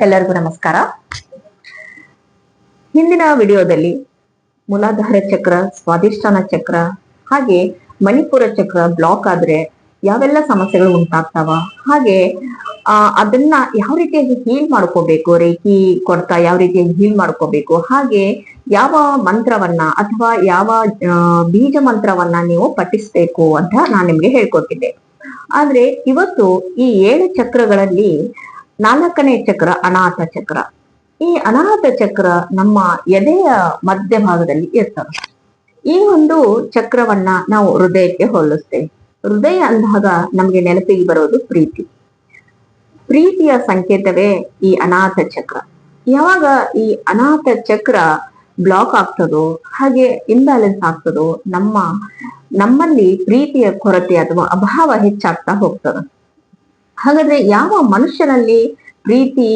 ಎಲ್ಲರಿಗೂ ನಮಸ್ಕಾರ. ಹಿಂದಿನ ವಿಡಿಯೋದಲ್ಲಿ ಮೂಲಾಧಾರ ಚಕ್ರ ಸ್ವಾಧಿಷ್ಠಾನ ಚಕ್ರ, ಹಾಗೆ ಮಣಿಪುರ ಚಕ್ರ ಬ್ಲಾಕ್ ಆದ್ರೆ ಯಾವೆಲ್ಲ ಸಮಸ್ಯೆಗಳು ಉಂಟಾಗ್ತಾವ? ಹಾಗೆ, ಆ, ಅದನ್ನ ಯಾವ ರೀತಿಯಾಗಿ ಹೀಲ್ ಮಾಡ್ಕೋಬೇಕು, ರೇಖಿ ಕೊಡ್ತಾ ಯಾವ ರೀತಿಯಾಗಿ ಹೀಲ್ ಮಾಡ್ಕೋಬೇಕು? ಹಾಗೆ ಯಾವ ಮಂತ್ರವನ್ನ ಅಥವಾ ಯಾವ ಬೀಜ ಮಂತ್ರವನ್ನ ನೀವು ಪಠಿಸ್ಬೇಕು ಅಂತ ನಾನು ನಿಮ್ಗೆ ಹೇಳ್ಕೊಟ್ಟಿದ್ದೆ. ಆದ್ರೆ ಇವತ್ತು ಈ ಏಳು ಚಕ್ರಗಳಲ್ಲಿ ನಾಲ್ಕನೇ ಚಕ್ರ ಅನಾಥ ಚಕ್ರ. ಈ ಅನಾಥ ಚಕ್ರ ನಮ್ಮ ಎದೆಯ ಮಧ್ಯಭಾಗದಲ್ಲಿ ಇರ್ತವೆ. ಈ ಒಂದು ಚಕ್ರವನ್ನ ನಾವು ಹೃದಯಕ್ಕೆ ಹೋಲಿಸ್ತೇವೆ. ಹೃದಯ ಅಂದಾಗ ನಮಗೆ ನೆನಪಿಗೆ ಬರೋದು ಪ್ರೀತಿ. ಪ್ರೀತಿಯ ಸಂಕೇತವೇ ಈ ಅನಾಥ ಚಕ್ರ. ಯಾವಾಗ ಈ ಅನಾಥ ಚಕ್ರ ಬ್ಲಾಕ್ ಆಗ್ತದೋ, ಹಾಗೆ ಇಂಬ್ಯಾಲೆನ್ಸ್ ಆಗ್ತದೋ, ನಮ್ಮ ನಮ್ಮಲ್ಲಿ ಪ್ರೀತಿಯ ಕೊರತೆ ಅಥವಾ ಅಭಾವ ಹೆಚ್ಚಾಗ್ತಾ ಹೋಗ್ತದೆ. ಹಾಗಾದ್ರೆ ಯಾವ ಮನುಷ್ಯನಲ್ಲಿ ಪ್ರೀತಿ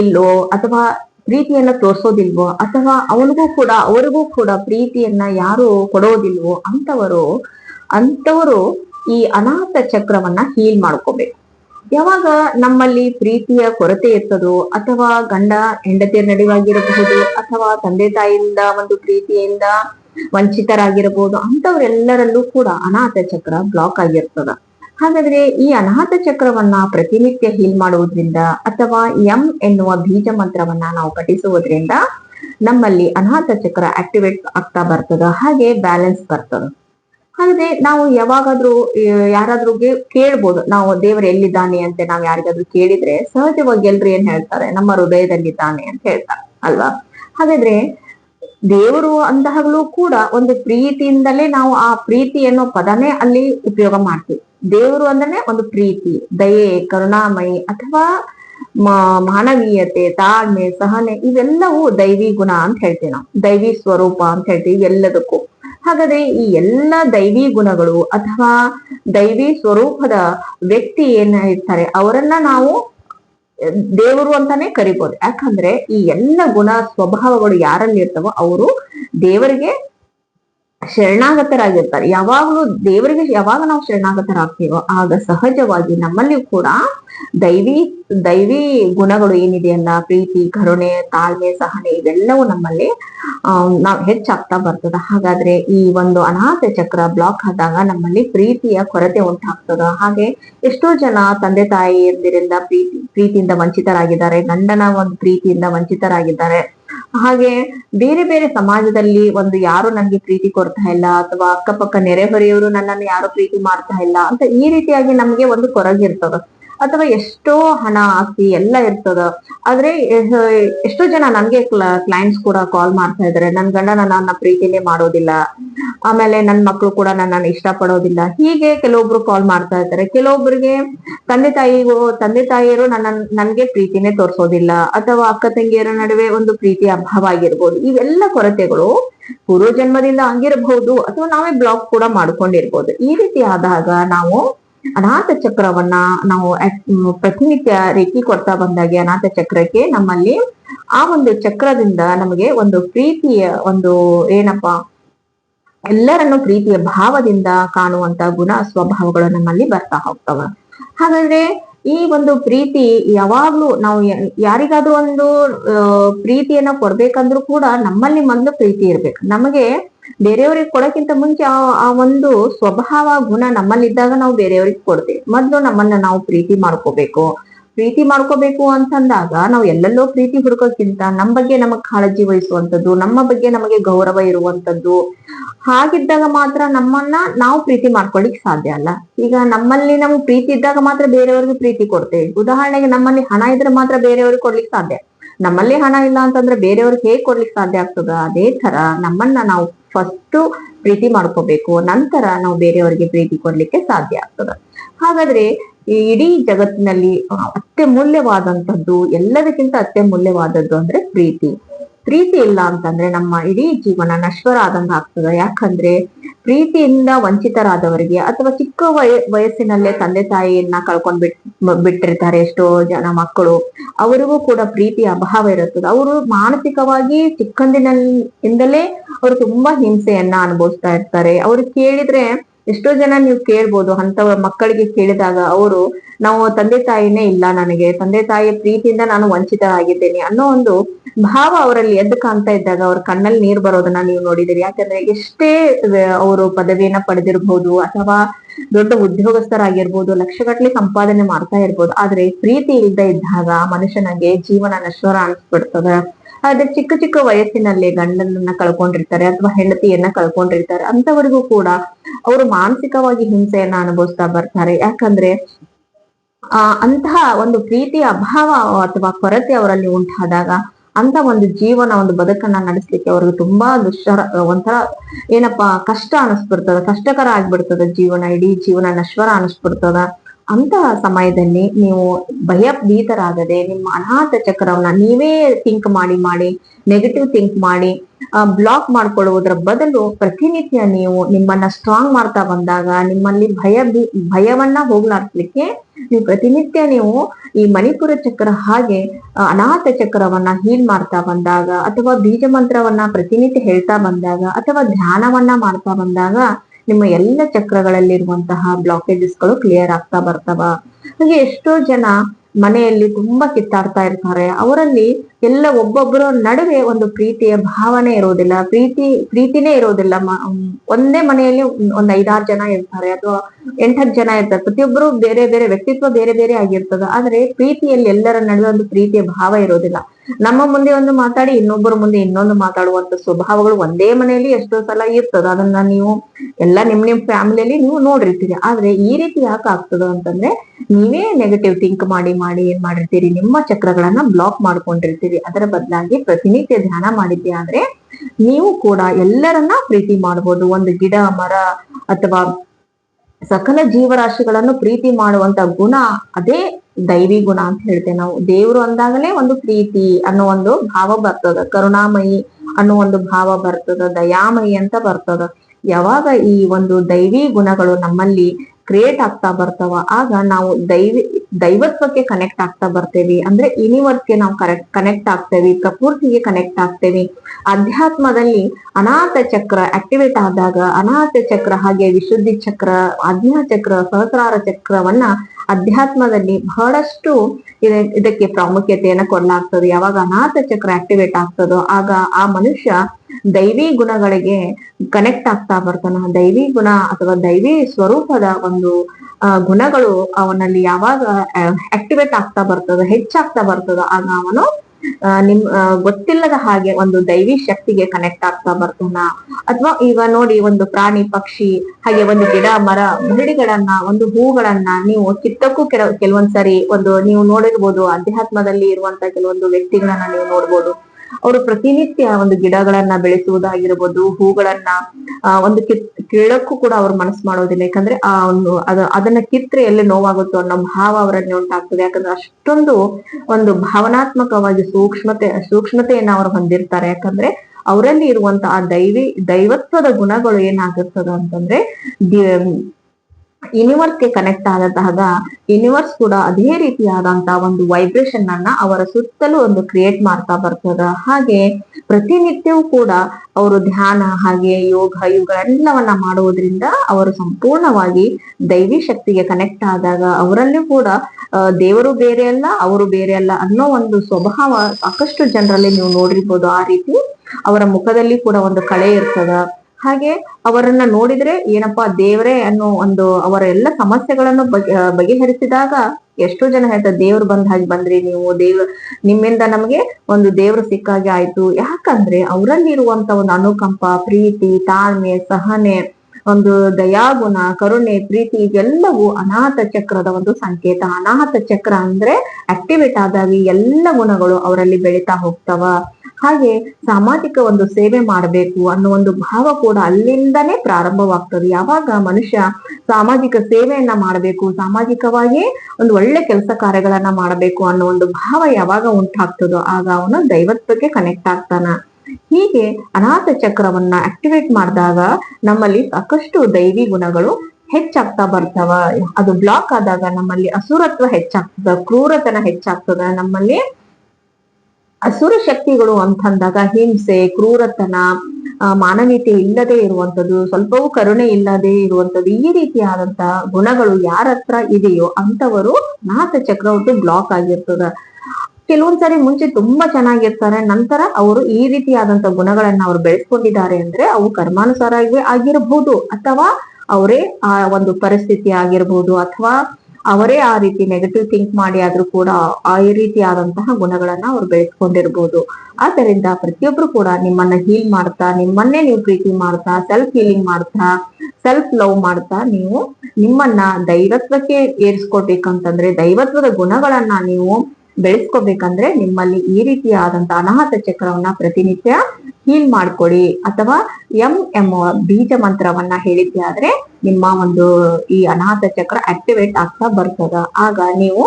ಇಲ್ಲೋ ಅಥವಾ ಪ್ರೀತಿಯನ್ನ ತೋರಿಸೋದಿಲ್ವೋ ಅಥವಾ ಅವನಿಗೂ ಕೂಡ, ಅವರಿಗೂ ಕೂಡ ಪ್ರೀತಿಯನ್ನ ಯಾರು ಕೊಡೋದಿಲ್ವೋ ಅಂತವರು ಅಂತವರು ಈ ಅನಾಥ ಚಕ್ರವನ್ನ ಹೀಲ್ ಮಾಡ್ಕೋಬೇಕು. ಯಾವಾಗ ನಮ್ಮಲ್ಲಿ ಪ್ರೀತಿಯ ಕೊರತೆ ಇರ್ತದೋ ಅಥವಾ ಗಂಡ ಹೆಂಡತಿಯ ನಡುವಾಗಿರಬಹುದು ಅಥವಾ ತಂದೆ ತಾಯಿಯಿಂದ ಒಂದು ಪ್ರೀತಿಯಿಂದ ವಂಚಿತರಾಗಿರಬಹುದು ಅಂತವರೆಲ್ಲರಲ್ಲೂ ಕೂಡ ಅನಾಥ ಚಕ್ರ ಬ್ಲಾಕ್ ಆಗಿರ್ತದ. ಹಾಗಾದ್ರೆ ಈ ಅನಾಥ ಚಕ್ರವನ್ನ ಪ್ರತಿನಿತ್ಯ ಹೀಲ್ ಮಾಡುವುದರಿಂದ ಅಥವಾ ಎಂ ಎನ್ನುವ ಬೀಜ ಮಂತ್ರವನ್ನ ನಾವು ಪಠಿಸುವುದರಿಂದ ನಮ್ಮಲ್ಲಿ ಅನಾಥ ಚಕ್ರ ಆಕ್ಟಿವೇಟ್ ಆಗ್ತಾ ಬರ್ತದ ಹಾಗೆ ಬ್ಯಾಲೆನ್ಸ್ ಬರ್ತದ? ಹಾಗಾದ್ರೆ ನಾವು ಯಾವಾಗಾದ್ರೂ ಯಾರಾದ್ರೂ ಕೇಳ್ಬೋದು, ನಾವು ದೇವರು ಎಲ್ಲಿದ್ದಾನೆ ಅಂತ ನಾವು ಯಾರಿಗಾದ್ರೂ ಕೇಳಿದ್ರೆ ಸಹಜವಾಗಿ ಎಲ್ರು ಏನ್ ಹೇಳ್ತಾರೆ? ನಮ್ಮ ಹೃದಯದಲ್ಲಿದ್ದಾನೆ ಅಂತ ಹೇಳ್ತಾರೆ, ಅಲ್ವಾ? ಹಾಗಾದ್ರೆ ದೇವರು ಅಂದಾಗಲೂ ಕೂಡ ಒಂದು ಪ್ರೀತಿಯಿಂದಲೇ ನಾವು ಆ ಪ್ರೀತಿ ಅನ್ನೋ ಪದನೇ ಅಲ್ಲಿ ಉಪಯೋಗ ಮಾಡ್ತೀವಿ. ದೇವರು ಅಂದ್ರೆ ಒಂದು ಪ್ರೀತಿ, ದಯೆ, ಕರುಣಾಮಯಿ ಅಥವಾ ಮಾನವೀಯತೆ, ತಾಳ್ಮೆ, ಸಹನೆ ಇವೆಲ್ಲವೂ ದೈವಿ ಗುಣ ಅಂತ ಹೇಳ್ತೀವಿ ನಾವು. ದೈವಿ ಸ್ವರೂಪ ಅಂತ ಹೇಳ್ತೀವಿ ಎಲ್ಲದಕ್ಕೂ. ಹಾಗಾದ್ರೆ ಈ ಎಲ್ಲ ದೈವಿ ಗುಣಗಳು ಅಥವಾ ದೈವಿ ಸ್ವರೂಪದ ವ್ಯಕ್ತಿ ಏನ ಇರ್ತಾರೆ ಅವರನ್ನ ನಾವು ದೇವರು ಅಂತಾನೆ ಕರಿಬಹುದು ಯಾಕಂದ್ರೆ ಈ ಎಲ್ಲ ಗುಣ ಸ್ವಭಾವಗಳು ಯಾರಲ್ಲಿ ಇರ್ತವೋ ಅವರು ದೇವರಿಗೆ ಶರಣಾಗತರಾಗಿರ್ತಾರೆ. ಯಾವಾಗಲೂ ದೇವರಿಗೆ, ಯಾವಾಗ ನಾವು ಶರಣಾಗತರಾಗ್ತೀವೋ, ಆಗ ಸಹಜವಾಗಿ ನಮ್ಮಲ್ಲಿ ಕೂಡ ದೈವಿ ದೈವಿ ಗುಣಗಳು ಏನಿದೆಯಲ್ಲ ಪ್ರೀತಿ, ಕರುಣೆ, ತಾಳ್ಮೆ, ಸಹನೆ, ಇವೆಲ್ಲವೂ ನಮ್ಮಲ್ಲಿ ನಾವು ಹೆಚ್ಚಾಗ್ತಾ ಬರ್ತದ. ಹಾಗಾದ್ರೆ ಈ ಒಂದು ಅನಾಥ ಚಕ್ರ ಬ್ಲಾಕ್ ಆದಾಗ ನಮ್ಮಲ್ಲಿ ಪ್ರೀತಿಯ ಕೊರತೆ ಉಂಟಾಗ್ತದ. ಹಾಗೆ ಎಷ್ಟೋ ಜನ ತಂದೆ, ತಾಯಿಯಂದಿರಿಂದ ಪ್ರೀತಿ, ಪ್ರೀತಿಯಿಂದ ವಂಚಿತರಾಗಿದ್ದಾರೆ. ಗಂಡನ ಒಂದು ಪ್ರೀತಿಯಿಂದ ವಂಚಿತರಾಗಿದ್ದಾರೆ. ಹಾಗೆ ಬೇರೆ ಬೇರೆ ಸಮಾಜದಲ್ಲಿ ಒಂದು ಯಾರು ನನ್ಗೆ ಪ್ರೀತಿ ಕೊಡ್ತಾ ಇಲ್ಲ ಅಥವಾ ಅಕ್ಕಪಕ್ಕ ನೆರೆಹೊರೆಯವರು ನನ್ನನ್ನು ಯಾರು ಪ್ರೀತಿ ಮಾಡ್ತಾ ಇಲ್ಲ ಅಂತ ಈ ರೀತಿಯಾಗಿ ನಮ್ಗೆ ಒಂದು ಕೊರಗಿರ್ತದ. ಅಥವಾ ಎಷ್ಟೋ ಹಣ ಆಸ್ತಿ ಎಲ್ಲ ಇರ್ತದ, ಆದ್ರೆ ಎಷ್ಟೋ ಜನ ನನ್ಗೆ ಕ್ಲೈಂಟ್ಸ್ ಕೂಡ ಕಾಲ್ ಮಾಡ್ತಾ ಇದಾರೆ, ನನ್ ಗಂಡ ನನ್ನ ಪ್ರೀತಿನೇ ಮಾಡೋದಿಲ್ಲ, ಆಮೇಲೆ ನನ್ ಮಕ್ಕಳು ಕೂಡ ನನ್ನ ಇಷ್ಟ ಪಡೋದಿಲ್ಲ ಹೀಗೆ ಕೆಲವೊಬ್ರು ಕಾಲ್ ಮಾಡ್ತಾ ಇದ್ದಾರೆ ಕೆಲವೊಬ್ರಿಗೆ ತಂದೆ ತಾಯಿಗೂ, ತಂದೆ ತಾಯಿಯರು ನನ್ನ, ನನ್ಗೆ ಪ್ರೀತಿನೇ ತೋರಿಸೋದಿಲ್ಲ, ಅಥವಾ ಅಕ್ಕ ತಂಗಿಯರ ನಡುವೆ ಒಂದು ಪ್ರೀತಿ ಅಭಾವ ಆಗಿರ್ಬೋದು. ಇವೆಲ್ಲ ಕೊರತೆಗಳು ಪೂರ್ವ ಜನ್ಮದಿಂದ ಆಗಿರಬಹುದು ಅಥವಾ ನಾವೇ ಬ್ಲಾಕ್ ಕೂಡ ಮಾಡ್ಕೊಂಡಿರ್ಬೋದು. ಈ ರೀತಿ ಆದಾಗ ನಾವು ಅನಾಥ ಚಕ್ರವನ್ನ ನಾವು ಪ್ರತಿನಿತ್ಯ ರೇಖಿ ಕೊಡ್ತಾ ಬಂದಾಗೆ ಅನಾಥ ಚಕ್ರಕ್ಕೆ ನಮ್ಮಲ್ಲಿ ಆ ಒಂದು ಚಕ್ರದಿಂದ ನಮಗೆ ಒಂದು ಪ್ರೀತಿಯ ಒಂದು ಏನಪ್ಪಾ, ಎಲ್ಲರನ್ನು ಪ್ರೀತಿಯ ಭಾವದಿಂದ ಕಾಣುವಂತ ಗುಣ ಸ್ವಭಾವಗಳು ನಮ್ಮಲ್ಲಿ ಬರ್ತಾ ಹೋಗ್ತವ. ಹಾಗಾದ್ರೆ ಈ ಒಂದು ಪ್ರೀತಿ ಯಾವಾಗ್ಲೂ ನಾವು ಯಾರಿಗಾದ್ರೂ ಒಂದು ಪ್ರೀತಿಯನ್ನ ಕೊಡ್ಬೇಕಂದ್ರೂ ಕೂಡ ನಮ್ಮಲ್ಲಿ ಮೊದಲು ಪ್ರೀತಿ ಇರ್ಬೇಕು. ನಮಗೆ ಬೇರೆಯವ್ರಿಗೆ ಕೊಡಕ್ಕಿಂತ ಮುಂಚೆ ಆ ಒಂದು ಸ್ವಭಾವ, ಗುಣ ನಮ್ಮಲ್ಲಿದ್ದಾಗ ನಾವು ಬೇರೆಯವ್ರಿಗೆ ಕೊಡ್ತೇವೆ. ಮೊದ್ಲು ನಮ್ಮನ್ನ ನಾವು ಪ್ರೀತಿ ಮಾಡ್ಕೋಬೇಕು. ಪ್ರೀತಿ ಮಾಡ್ಕೋಬೇಕು ಅಂತಂದಾಗ ನಾವು ಎಲ್ಲೆಲ್ಲೋ ಪ್ರೀತಿ ಹುಡುಕೋಕ್ಕಿಂತ ನಮ್ಮ ಬಗ್ಗೆ ನಮಗ್ ಕಾಳಜಿ ವಹಿಸುವಂತದ್ದು ನಮ್ಮ ಬಗ್ಗೆ ನಮಗೆ ಗೌರವ ಇರುವಂತದ್ದು ಹಾಗಿದ್ದಾಗ ಮಾತ್ರ ನಮ್ಮನ್ನ ನಾವು ಪ್ರೀತಿ ಮಾಡ್ಕೊಳ್ಳಿಕ್ ಸಾಧ್ಯ ಅಲ್ಲ. ಈಗ ನಮ್ಮಲ್ಲಿ ನಮ್ಗೆ ಪ್ರೀತಿ ಇದ್ದಾಗ ಮಾತ್ರ ಬೇರೆಯವ್ರಿಗೆ ಪ್ರೀತಿ ಕೊಡ್ತೇವೆ. ಉದಾಹರಣೆಗೆ ನಮ್ಮಲ್ಲಿ ಹಣ ಇದ್ರೆ ಮಾತ್ರ ಬೇರೆಯವ್ರಿಗೆ ಕೊಡ್ಲಿಕ್ಕೆ ಸಾಧ್ಯ. ನಮ್ಮಲ್ಲಿ ಹಣ ಇಲ್ಲ ಅಂತಂದ್ರೆ ಬೇರೆಯವ್ರಿಗೆ ಹೇಗ್ ಕೊಡ್ಲಿಕ್ಕೆ ಸಾಧ್ಯ ಆಗ್ತದ? ಅದೇ ತರ ನಮ್ಮನ್ನ ನಾವು ಫಸ್ಟ್ ಪ್ರೀತಿ ಮಾಡ್ಕೋಬೇಕು. ನಂತರ ನಾವು ಬೇರೆಯವರಿಗೆ ಪ್ರೀತಿ ಕೊಡ್ಲಿಕ್ಕೆ ಸಾಧ್ಯ ಆಗ್ತದ. ಹಾಗಾದ್ರೆ ಈ ಇಡೀ ಜಗತ್ತಿನಲ್ಲಿ ಅತ್ಯಮೂಲ್ಯವಾದಂತದ್ದು ಎಲ್ಲದಕ್ಕಿಂತ ಅತ್ಯಮೂಲ್ಯವಾದದ್ದು ಅಂದ್ರೆ ಪ್ರೀತಿ. ಪ್ರೀತಿ ಇಲ್ಲ ಅಂತಂದ್ರೆ ನಮ್ಮ ಇಡೀ ಜೀವನ ನಶ್ವರ ಆದಂಗ ಆಗ್ತದ. ಯಾಕಂದ್ರೆ ಪ್ರೀತಿಯಿಂದ ವಂಚಿತರಾದವರಿಗೆ ಅಥವಾ ಚಿಕ್ಕ ವಯ, ವಯಸ್ಸಿನಲ್ಲೇ ತಂದೆ ತಾಯಿಯನ್ನ ಕಳ್ಕೊಂಡ್ ಬಿಟ್ ಬಿಟ್ಟಿರ್ತಾರೆ ಎಷ್ಟೋ ಜನ ಮಕ್ಕಳು. ಅವರಿಗೂ ಕೂಡ ಪ್ರೀತಿಯ ಅಭಾವ ಇರುತ್ತದೆ. ಅವರು ಮಾನಸಿಕವಾಗಿ ಚಿಕ್ಕಂದಿನಿಂದಲೇ ಅವರು ತುಂಬಾ ಹಿಂಸೆಯನ್ನ ಅನುಭವಿಸ್ತಾ ಇರ್ತಾರೆ. ಅವ್ರು ಕೇಳಿದ್ರೆ ಎಷ್ಟೋ ಜನ ನೀವು ಕೇಳ್ಬೋದು ಅಂತವ ಮಕ್ಕಳಿಗೆ ಕೇಳಿದಾಗ ಅವರು, ನಾವು ತಂದೆ ತಾಯಿನೇ ಇಲ್ಲ ನನಗೆ, ತಂದೆ ತಾಯಿಯ ಪ್ರೀತಿಯಿಂದ ನಾನು ವಂಚಿತರಾಗಿದ್ದೇನೆ ಅನ್ನೋ ಒಂದು ಭಾವ ಅವರಲ್ಲಿ ಎದ್ದು ಕಾಣ್ತಾ ಇದ್ದಾಗ ಅವ್ರ ಕಣ್ಣಲ್ಲಿ ನೀರ್ ಬರೋದನ್ನ ನೀವು ನೋಡಿದಿರಿ ಯಾಕಂದ್ರೆ ಎಷ್ಟೇ ಅವರು ಪದವಿಯನ್ನ ಪಡೆದಿರಬಹುದು ಅಥವಾ ದೊಡ್ಡ ಉದ್ಯೋಗಸ್ಥರಾಗಿರ್ಬೋದು, ಲಕ್ಷಗಟ್ಟಲೆ ಸಂಪಾದನೆ ಮಾಡ್ತಾ ಇರ್ಬೋದು, ಆದ್ರೆ ಪ್ರೀತಿ ಇಲ್ದ ಇದ್ದಾಗ ಮನುಷ್ಯನಿಗೆ ಜೀವನ ನಶ್ವರ ಅನಿಸ್ಬಿಡ್ತದೆ. ಆದ್ರೆ ಚಿಕ್ಕ ಚಿಕ್ಕ ವಯಸ್ಸಿನಲ್ಲಿ ಗಂಡನನ್ನ ಕಳ್ಕೊಂಡಿರ್ತಾರೆ ಅಥವಾ ಹೆಂಡತಿಯನ್ನ ಕಳ್ಕೊಂಡಿರ್ತಾರೆ ಅಂತವರಿಗೂ ಕೂಡ ಅವರು ಮಾನಸಿಕವಾಗಿ ಹಿಂಸೆಯನ್ನ ಅನುಭವಿಸ್ತಾ ಬರ್ತಾರೆ. ಯಾಕಂದ್ರೆ, ಆ, ಅಂತಹ ಒಂದು ಪ್ರೀತಿಯ ಅಭಾವ ಅಥವಾ ಕೊರತೆ ಅವರಲ್ಲಿ ಉಂಟಾದಾಗ ಅಂತ ಒಂದು ಜೀವನ, ಒಂದು ಬದುಕನ್ನ ನಡೆಸ್ಲಿಕ್ಕೆ ಅವ್ರಿಗೆ ತುಂಬಾ ದುಷ್ಟರ ಒಂಥರ ಏನಪ್ಪಾ ಕಷ್ಟ ಅನಿಸ್ಬಿಡ್ತದ, ಕಷ್ಟಕರ ಆಗ್ಬಿಡ್ತದ ಜೀವನ, ಇಡೀ ಜೀವನ ನಶ್ವರ ಅನಿಸ್ಬಿಡ್ತದ. ಅಂತ ಸಮಯದಲ್ಲಿ ನೀವು ಭಯ ಭೀತರಾಗದೆ ನಿಮ್ಮ ಅನಾಥ ಚಕ್ರವನ್ನ ನೀವೇ ಥಿಂಕ್ ಮಾಡಿ ಮಾಡಿ ನೆಗೆಟಿವ್ ಥಿಂಕ್ ಮಾಡಿ ಬ್ಲಾಕ್ ಮಾಡ್ಕೊಳ್ಳುವುದರ ಬದಲು ಪ್ರತಿನಿತ್ಯ ನೀವು ನಿಮ್ಮನ್ನ ಸ್ಟ್ರಾಂಗ್ ಮಾಡ್ತಾ ಬಂದಾಗ ನಿಮ್ಮಲ್ಲಿ ಭಯ ಭಯವನ್ನ ಹೋಗ್ಲಾಡ್ಸ್ಲಿಕ್ಕೆ ನೀವು ಪ್ರತಿನಿತ್ಯ ನೀವು ಈ ಮಣಿಪುರ ಚಕ್ರ ಹಾಗೆ ಅನಾಥ ಚಕ್ರವನ್ನ ಹೀಲ್ ಮಾಡ್ತಾ ಬಂದಾಗ ಅಥವಾ ಬೀಜ ಮಂತ್ರವನ್ನ ಪ್ರತಿನಿತ್ಯ ಹೇಳ್ತಾ ಬಂದಾಗ ಅಥವಾ ಧ್ಯಾನವನ್ನ ಮಾಡ್ತಾ ಬಂದಾಗ ನಿಮ್ಮ ಎಲ್ಲ ಚಕ್ರಗಳಲ್ಲಿರುವಂತಹ ಬ್ಲಾಕೇಜಸ್ಗಳು ಕ್ಲಿಯರ್ ಆಗ್ತಾ ಬರ್ತವ. ಹಾಗೆ ಎಷ್ಟೋ ಜನ ಮನೆಯಲ್ಲಿ ತುಂಬಾ ಕಿತ್ತಾಡ್ತಾ ಇರ್ತಾರೆ. ಅವರಲ್ಲಿ ಎಲ್ಲ ಒಬ್ಬೊಬ್ಬರ ನಡುವೆ ಒಂದು ಪ್ರೀತಿಯ ಭಾವನೆ ಇರೋದಿಲ್ಲ. ಪ್ರೀತಿ, ಪ್ರೀತಿನೇ ಇರೋದಿಲ್ಲ. ಒಂದೇ ಮನೆಯಲ್ಲಿ ಒಂದ್ ಐದಾರು ಜನ ಇರ್ತಾರೆ. ಅಥವಾ ಎಂಟತ್ತು ಜನ ಇರ್ತಾರೆ. ಪ್ರತಿಯೊಬ್ಬರು ಬೇರೆ ಬೇರೆ ವ್ಯಕ್ತಿತ್ವ ಬೇರೆ ಬೇರೆ ಆಗಿರ್ತದ. ಆದ್ರೆ ಪ್ರೀತಿಯಲ್ಲಿ ಎಲ್ಲರ ನಡುವೆ ಒಂದು ಪ್ರೀತಿಯ ಭಾವ ಇರೋದಿಲ್ಲ. ನಮ್ಮ ಮುಂದೆ ಒಂದು ಮಾತಾಡಿ, ಇನ್ನೊಬ್ಬರ ಮುಂದೆ ಇನ್ನೊಂದು ಮಾತಾಡುವಂತ ಸ್ವಭಾವಗಳು ಒಂದೇ ಮನೆಯಲ್ಲಿ ಎಷ್ಟೋ ಸಲ ಇರ್ತದ. ಅದನ್ನ ನೀವು ಎಲ್ಲ ನಿಮ್ ನಿಮ್ ಫ್ಯಾಮಿಲಿಯಲ್ಲಿ ನೀವು ನೋಡಿರ್ತೀರಿ. ಆದ್ರೆ ಈ ರೀತಿ ಯಾಕೆ ಆಗ್ತದ ಅಂತಂದ್ರೆ ನೀವೇ ನೆಗೆಟಿವ್ ಥಿಂಕ್ ಮಾಡಿ ಮಾಡಿ ಏನ್ ಮಾಡಿರ್ತೀರಿ? ನಿಮ್ಮ ಚಕ್ರಗಳನ್ನ ಬ್ಲಾಕ್ ಮಾಡ್ಕೊಂಡಿರ್ತೀರಿ. ಅದರ ಬದಲಾಗಿ ಪ್ರತಿನಿತ್ಯ ಧ್ಯಾನ ಮಾಡಿದ್ದೆ ಆದ್ರೆ ನೀವು ಕೂಡ ಎಲ್ಲರನ್ನ ಪ್ರೀತಿ ಮಾಡಬಹುದು ಒಂದು ಗಿಡ, ಮರ ಅಥವಾ ಸಕಲ ಜೀವರಾಶಿಗಳನ್ನು ಪ್ರೀತಿ ಮಾಡುವಂತ ಗುಣ ಅದೇ ದೈವಿ ಗುಣ ಅಂತ ಹೇಳ್ತೇವೆ ನಾವು. ದೇವರು ಅಂದಾಗಲೇ ಒಂದು ಪ್ರೀತಿ ಅನ್ನೋ ಒಂದು ಭಾವ ಬರ್ತದ. ಕರುಣಾಮಯಿ ಅನ್ನೋ ಒಂದು ಭಾವ ಬರ್ತದ. ದಯಾಮಯಿ ಅಂತ ಬರ್ತದ. ಯಾವಾಗ ಈ ಒಂದು ದೈವಿ ಗುಣಗಳು ನಮ್ಮಲ್ಲಿ ಕ್ರಿಯೇಟ್ ಆಗ್ತಾ ಬರ್ತಾವ. ಆಗ ನಾವು ದೈವಿ, ದೈವತ್ವಕ್ಕೆ ಕನೆಕ್ಟ್ ಆಗ್ತಾ ಬರ್ತೇವಿ. ಅಂದ್ರೆ ಯೂನಿವರ್ಸ್ಗೆ ನಾವು ಕರೆಕ್ಟ್ ಕನೆಕ್ಟ್ ಆಗ್ತೇವಿ, ಪ್ರಕೃತಿಗೆ ಕನೆಕ್ಟ್ ಆಗ್ತೇವಿ. ಅಧ್ಯಾತ್ಮದಲ್ಲಿ ಅನಾಥ ಚಕ್ರ ಆಕ್ಟಿವೇಟ್ ಆದಾಗ ಅನಾಥ ಚಕ್ರ ಹಾಗೆ ವಿಶುದ್ಧಿ ಚಕ್ರ ಆಜ್ಞಾ ಚಕ್ರ, ಸಹಸ್ರಾರ ಚಕ್ರವನ್ನ ಅಧ್ಯಾತ್ಮದಲ್ಲಿ ಬಹಳಷ್ಟು ಇದಕ್ಕೆ ಪ್ರಾಮುಖ್ಯತೆಯನ್ನ ಕೊಡಲಾಗ್ತದೆ. ಯಾವಾಗ ಅನಾಥ ಚಕ್ರ ಆಕ್ಟಿವೇಟ್ ಆಗ್ತದೋ ಆಗ ಆ ಮನುಷ್ಯ ದೈವಿ ಗುಣಗಳಿಗೆ ಕನೆಕ್ಟ್ ಆಗ್ತಾ ಬರ್ತಾನ, ದೈವಿ ಗುಣ ಅಥವಾ ದೈವಿ ಸ್ವರೂಪದ ಒಂದು ಗುಣಗಳು ಅವನಲ್ಲಿ ಯಾವಾಗ ಆಕ್ಟಿವೇಟ್ ಆಗ್ತಾ ಬರ್ತದ, ಹೆಚ್ಚಾಗ್ತಾ ಬರ್ತದ, ಆಗ ಅವನು ನಿಮ್ ಗೊತ್ತಿಲ್ಲದ ಹಾಗೆ ಒಂದು ದೈವಿ ಶಕ್ತಿಗೆ ಕನೆಕ್ಟ್ ಆಗ್ತಾ ಬರ್ತಾನ. ಅಥವಾ ಈಗ ನೋಡಿ ಒಂದು ಪ್ರಾಣಿ, ಪಕ್ಷಿ, ಹಾಗೆ ಒಂದು ಗಿಡ, ಮರ ಮುರಡಿಗಳನ್ನ ಒಂದು ಹೂಗಳನ್ನ ನೀವು ಕಿತ್ತಕ್ಕೂ ಕೆಲ, ಕೆಲವೊಂದ್ಸರಿ ಒಂದು ನೀವು ನೋಡಿರ್ಬೋದು, ಅಧ್ಯಾತ್ಮದಲ್ಲಿ ಇರುವಂತ ಕೆಲವೊಂದು ವ್ಯಕ್ತಿಗಳನ್ನ ನೀವು ನೋಡ್ಬೋದು. ಅವರು ಪ್ರತಿನಿತ್ಯ ಒಂದು ಗಿಡಗಳನ್ನ ಬೆಳೆಸುವುದಾಗಿರ್ಬೋದು, ಹೂಗಳನ್ನ ಒಂದು ಕೀಳಕ್ಕೂ ಕೂಡ ಅವ್ರು ಮನಸ್ಸು ಮಾಡೋದಿಲ್ಲ. ಯಾಕಂದ್ರೆ ಆ ಒಂದು, ಅದ, ಅದನ್ನ ಕಿತ್ರೆ ಎಲ್ಲಿ ನೋವಾಗುತ್ತೋ ಅನ್ನೋ ಭಾವ ಅವರಲ್ಲಿ ಉಂಟಾಗ್ತದೆ. ಯಾಕಂದ್ರೆ ಅಷ್ಟೊಂದು ಒಂದು ಭಾವನಾತ್ಮಕವಾಗಿ ಸೂಕ್ಷ್ಮತೆ, ಸೂಕ್ಷ್ಮತೆಯನ್ನ ಅವ್ರು ಹೊಂದಿರ್ತಾರೆ. ಯಾಕಂದ್ರೆ ಅವರಲ್ಲಿ ಇರುವಂತಹ ದೈವಿ, ದೈವತ್ವದ ಗುಣಗಳು ಏನಾಗಿರ್ತದ ಅಂತಂದ್ರೆ ಯೂನಿವರ್ಸ್ಗೆ ಕನೆಕ್ಟ್ ಆದಾಗ ಯೂನಿವರ್ಸ್ ಕೂಡ ಅದೇ ರೀತಿಯಾದಂತಹ ಒಂದು ವೈಬ್ರೇಷನ್ ಅನ್ನ ಅವರ ಸುತ್ತಲೂ ಒಂದು ಕ್ರಿಯೇಟ್ ಮಾಡ್ತಾ ಬರ್ತದ. ಹಾಗೆ ಪ್ರತಿನಿತ್ಯವೂ ಕೂಡ ಅವರು ಧ್ಯಾನ, ಹಾಗೆ ಯೋಗ ಇವುಗಳೆಲ್ಲವನ್ನ ಮಾಡುವುದರಿಂದ ಅವರು ಸಂಪೂರ್ಣವಾಗಿ ದೈವಿ ಶಕ್ತಿಗೆ ಕನೆಕ್ಟ್ ಆದಾಗ ಅವರಲ್ಲಿ ಕೂಡ ದೇವರು ಬೇರೆ ಅಲ್ಲ, ಅವರು ಬೇರೆ ಅಲ್ಲ ಅನ್ನೋ ಒಂದು ಸ್ವಭಾವ ಸಾಕಷ್ಟು ಜನರಲ್ಲಿ ನೀವು ನೋಡಿರ್ಬೋದು. ಆ ರೀತಿ ಅವರ ಮುಖದಲ್ಲಿ ಕೂಡ ಒಂದು ಕಳೆ ಇರ್ತದ. ಹಾಗೆ ಅವರನ್ನ ನೋಡಿದ್ರೆ ಏನಪ್ಪಾ ದೇವರೇ ಅನ್ನೋ ಒಂದು ಅವರ ಎಲ್ಲ ಸಮಸ್ಯೆಗಳನ್ನು ಬಗೆಹರಿಸಿದಾಗ ಎಷ್ಟೋ ಜನ ಹೇಳ್ತಾರೆ, ದೇವ್ರು ಬಂದ ಹಾಗೆ ಬಂದ್ರಿ ನೀವು, ದೇವ್, ನಿಮ್ಮಿಂದ ನಮ್ಗೆ ಒಂದು ದೇವ್ರು ಸಿಕ್ಕಾಗೆ ಆಯ್ತು. ಯಾಕಂದ್ರೆ ಅವರಲ್ಲಿ ಇರುವಂತ ಒಂದು ಅನುಕಂಪ, ಪ್ರೀತಿ, ತಾಳ್ಮೆ, ಸಹನೆ ಒಂದು ದಯಾಗುಣ, ಕರುಣೆ, ಪ್ರೀತಿ ಇವೆಲ್ಲವೂ ಅನಾಥ ಚಕ್ರದ ಒಂದು ಸಂಕೇತ. ಅನಾಥ ಚಕ್ರ ಅಂದ್ರೆ ಆಕ್ಟಿವೇಟ್ ಆದಾಗ ಎಲ್ಲ ಗುಣಗಳು ಅವರಲ್ಲಿ ಬೆಳೀತಾ ಹೋಗ್ತವ. ಹಾಗೆ ಸಾಮಾಜಿಕ ಒಂದು ಸೇವೆ ಮಾಡಬೇಕು ಅನ್ನೋ ಒಂದು ಭಾವ ಕೂಡ ಅಲ್ಲಿಂದನೇ ಪ್ರಾರಂಭವಾಗ್ತದೆ. ಯಾವಾಗ ಮನುಷ್ಯ ಸಾಮಾಜಿಕ ಸೇವೆಯನ್ನ ಮಾಡಬೇಕು ಸಾಮಾಜಿಕವಾಗಿ ಒಂದು ಒಳ್ಳೆ ಕೆಲಸ ಕಾರ್ಯಗಳನ್ನ ಮಾಡಬೇಕು ಅನ್ನೋ ಒಂದು ಭಾವ ಯಾವಾಗ ಉಂಟಾಗ್ತದೋ ಆಗ ಅವನು ದೈವತ್ವಕ್ಕೆ ಕನೆಕ್ಟ್ ಆಗ್ತಾನ. ಹೀಗೆ ಅನಾಥ ಚಕ್ರವನ್ನ ಆಕ್ಟಿವೇಟ್ ಮಾಡಿದಾಗ ನಮ್ಮಲ್ಲಿ ಸಾಕಷ್ಟು ದೈವಿ ಗುಣಗಳು ಹೆಚ್ಚಾಗ್ತಾ ಬರ್ತಾವ. ಅದು ಬ್ಲಾಕ್ ಆದಾಗ ನಮ್ಮಲ್ಲಿ ಅಸುರತ್ವ ಹೆಚ್ಚಾಗ್ತದ, ಕ್ರೂರತನ ಹೆಚ್ಚಾಗ್ತದ. ನಮ್ಮಲ್ಲಿ ಅಸುರ ಶಕ್ತಿಗಳು ಅಂತಂದಾಗ ಹಿಂಸೆ, ಕ್ರೂರತನ ಮಾನವೀಯತೆ ಇಲ್ಲದೆ ಇರುವಂತದ್ದು, ಸ್ವಲ್ಪವೂ ಕರುಣೆ ಇಲ್ಲದೆ ಇರುವಂತದ್ದು, ಈ ರೀತಿಯಾದಂತ ಗುಣಗಳು ಯಾರ ಹತ್ರ ಇದೆಯೋ ಅಂತವರು ನಾಥ ಚಕ್ರವರ್ತಿ ಬ್ಲಾಕ್ ಆಗಿರ್ತದ. ಕೆಲವೊಂದ್ಸರಿ ಮುಂಚೆ ತುಂಬಾ ಚೆನ್ನಾಗಿರ್ತಾರೆ, ನಂತರ ಅವರು ಈ ರೀತಿಯಾದಂತ ಗುಣಗಳನ್ನ ಅವ್ರು ಬೆಳೆಸ್ಕೊಂಡಿದ್ದಾರೆ ಅಂದ್ರೆ ಅವು ಕರ್ಮಾನುಸಾರವಾಗಿ ಆಗಿರಬಹುದು ಅಥವಾ ಅವರೇ ಆ ಒಂದು ಪರಿಸ್ಥಿತಿ ಆಗಿರ್ಬೋದು ಅಥವಾ ಅವರೇ ಆ ರೀತಿ ನೆಗೆಟಿವ್ ಥಿಂಕ್ ಮಾಡಿ ಆದ್ರೂ ಕೂಡ ಆ ರೀತಿಯಾದಂತಹ ಗುಣಗಳನ್ನ ಅವ್ರು ಬೆಳೆಸ್ಕೊಂಡಿರ್ಬೋದು. ಆದ್ದರಿಂದ ಪ್ರತಿಯೊಬ್ರು ಕೂಡ ನಿಮ್ಮನ್ನ ಹೀಲ್ ಮಾಡ್ತಾ, ನಿಮ್ಮನ್ನೇ ನೀವು ಪ್ರೀತಿ ಮಾಡ್ತಾ ಸೆಲ್ಫ್ ಹೀಲಿಂಗ್ ಮಾಡ್ತಾ ಸೆಲ್ಫ್ ಲವ್ ಮಾಡ್ತಾ ನೀವು ನಿಮ್ಮನ್ನ ದೈವತ್ವಕ್ಕೆ ಏರಿಸ್ಕೊಡ್ಬೇಕಂತಂದ್ರೆ ದೈವತ್ವದ ಗುಣಗಳನ್ನ ನೀವು ಬೆಳೆಸ್ಕೋಬೇಕಂದ್ರೆ ನಿಮ್ಮಲ್ಲಿ ಈ ರೀತಿಯಾದಂತ ಅನಾಹತ ಚಕ್ರವನ್ನ ಪ್ರತಿನಿತ್ಯ ಹೀಲ್ ಮಾಡ್ಕೊಡಿ ಅಥವಾ ಎಂ ಎಂ ಬೀಜ ಮಂತ್ರವನ್ನ ಹೇಳಿದ್ದೆ ಆದ್ರೆ ನಿಮ್ಮ ಒಂದು ಈ ಅನಾಹತ ಚಕ್ರ ಆಕ್ಟಿವೇಟ್ ಆಗ್ತಾ ಬರ್ತದ. ಆಗ ನೀವು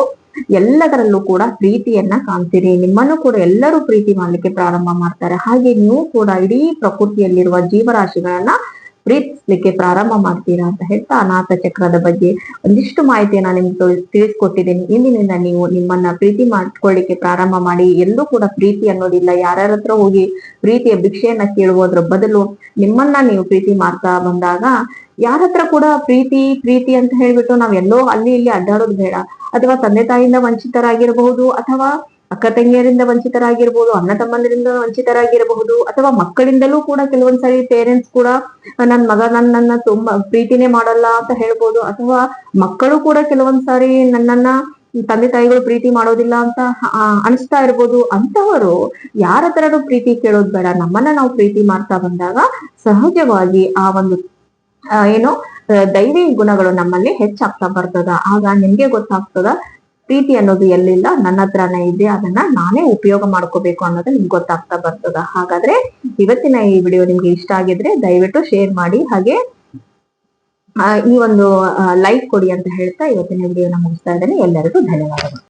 ಎಲ್ಲದರಲ್ಲೂ ಕೂಡ ಪ್ರೀತಿಯನ್ನ ಕಾಣ್ತೀರಿ. ನಿಮ್ಮನ್ನು ಕೂಡ ಎಲ್ಲರೂ ಪ್ರೀತಿ ಮಾಡ್ಲಿಕ್ಕೆ ಪ್ರಾರಂಭ ಮಾಡ್ತಾರೆ. ಹಾಗೆ ನೀವು ಕೂಡ ಇಡೀ ಪ್ರಕೃತಿಯಲ್ಲಿರುವ ಜೀವರಾಶಿಗಳನ್ನ ಪ್ರೀತಿಸ್ಲಿಕ್ಕೆ ಪ್ರಾರಂಭ ಮಾಡ್ತೀರಾ ಅಂತ ಹೇಳ್ತಾ ಅನಾಥ ಚಕ್ರದ ಬಗ್ಗೆ ಒಂದಿಷ್ಟು ಮಾಹಿತಿಯನ್ನ ನಿಮ್ಗೆ ತಿಳ್- ತಿಳಿಸ್ಕೊಟ್ಟಿದ್ದೀನಿ. ಇಂದಿನಿಂದ ನೀವು ನಿಮ್ಮನ್ನ ಪ್ರೀತಿ ಮಾಡ್ಕೊಳ್ಳಿಕ್ಕೆ ಪ್ರಾರಂಭ ಮಾಡಿ. ಎಲ್ಲೂ ಕೂಡ ಪ್ರೀತಿ ಅನ್ನೋದಿಲ್ಲ. ಯಾರ್ಯಾರ ಹತ್ರ ಹೋಗಿ ಪ್ರೀತಿಯ ಭಿಕ್ಷೆಯನ್ನ ಕೇಳುವುದ್ರ ಬದಲು ನಿಮ್ಮನ್ನ ನೀವು ಪ್ರೀತಿ ಮಾಡ್ತಾ ಬಂದಾಗ ಯಾರ ಹತ್ರ ಕೂಡ ಪ್ರೀತಿ ಪ್ರೀತಿ ಅಂತ ಹೇಳ್ಬಿಟ್ಟು ನಾವ್ ಎಲ್ಲೋ ಅಲ್ಲಿ ಇಲ್ಲಿ ಅಡ್ಡಾಡೋದು ಬೇಡ. ಅಥವಾ ತಂದೆ ತಾಯಿಯಿಂದ ವಂಚಿತರಾಗಿರಬಹುದು ಅಥವಾ ಅಕ್ಕ ತಂಗಿಯರಿಂದ ವಂಚಿತರಾಗಿರ್ಬೋದು, ಅಣ್ಣ ತಮ್ಮಂದರಿಂದ ವಂಚಿತರಾಗಿರಬಹುದು, ಅಥವಾ ಮಕ್ಕಳಿಂದಲೂ ಕೂಡ ಕೆಲವೊಂದ್ಸರಿ ಪೇರೆಂಟ್ಸ್ ಕೂಡ ನನ್ನ ಮಗ ನನ್ನನ್ನ ತುಂಬಾ ಪ್ರೀತಿನೇ ಮಾಡಲ್ಲ ಅಂತ ಹೇಳ್ಬೋದು, ಅಥವಾ ಮಕ್ಕಳು ಕೂಡ ಕೆಲವೊಂದ್ ಸಾರಿ ನನ್ನನ್ನ ತಂದೆ ತಾಯಿಗಳು ಪ್ರೀತಿ ಮಾಡೋದಿಲ್ಲ ಅಂತ ಅನಿಸ್ತಾ ಇರ್ಬೋದು. ಅಂತವರು ಯಾರ ಹತ್ರನೂ ಪ್ರೀತಿ ಕೇಳೋದ್ ಬೇಡ. ನಮ್ಮನ್ನ ನಾವು ಪ್ರೀತಿ ಮಾಡ್ತಾ ಬಂದಾಗ ಸಹಜವಾಗಿ ಆ ಒಂದು ಏನು ದೈವಿ ಗುಣಗಳು ನಮ್ಮಲ್ಲಿ ಹೆಚ್ಚಾಗ್ತಾ ಬರ್ತದ. ಆಗ ನಿಮ್ಗೆ ಗೊತ್ತಾಗ್ತದ ಪ್ರೀತಿ ಅನ್ನೋದು ಎಲ್ಲಿಲ್ಲ? ನನ್ನ ಹತ್ರನೇ ಇದೆ. ಅದನ್ನ ನಾನೇ ಉಪಯೋಗ ಮಾಡ್ಕೋಬೇಕು ಅನ್ನೋದು ನಿಮ್ಗೆ ಗೊತ್ತಾಗ್ತಾ ಬರ್ತದ. ಹಾಗಾದ್ರೆ ಇವತ್ತಿನ ಈ ವಿಡಿಯೋ ನಿಮ್ಗೆ ಇಷ್ಟ ಆಗಿದ್ರೆ ದಯವಿಟ್ಟು ಶೇರ್ ಮಾಡಿ. ಹಾಗೆ ಈ ಒಂದು ಲೈಕ್ ಕೊಡಿ ಅಂತ ಹೇಳ್ತಾ ಇವತ್ತಿನ ವಿಡಿಯೋನ ಮುಗಿಸ್ತಾ ಇದ್ದೇನೆ. ಎಲ್ಲರಿಗೂ ಧನ್ಯವಾದಗಳು.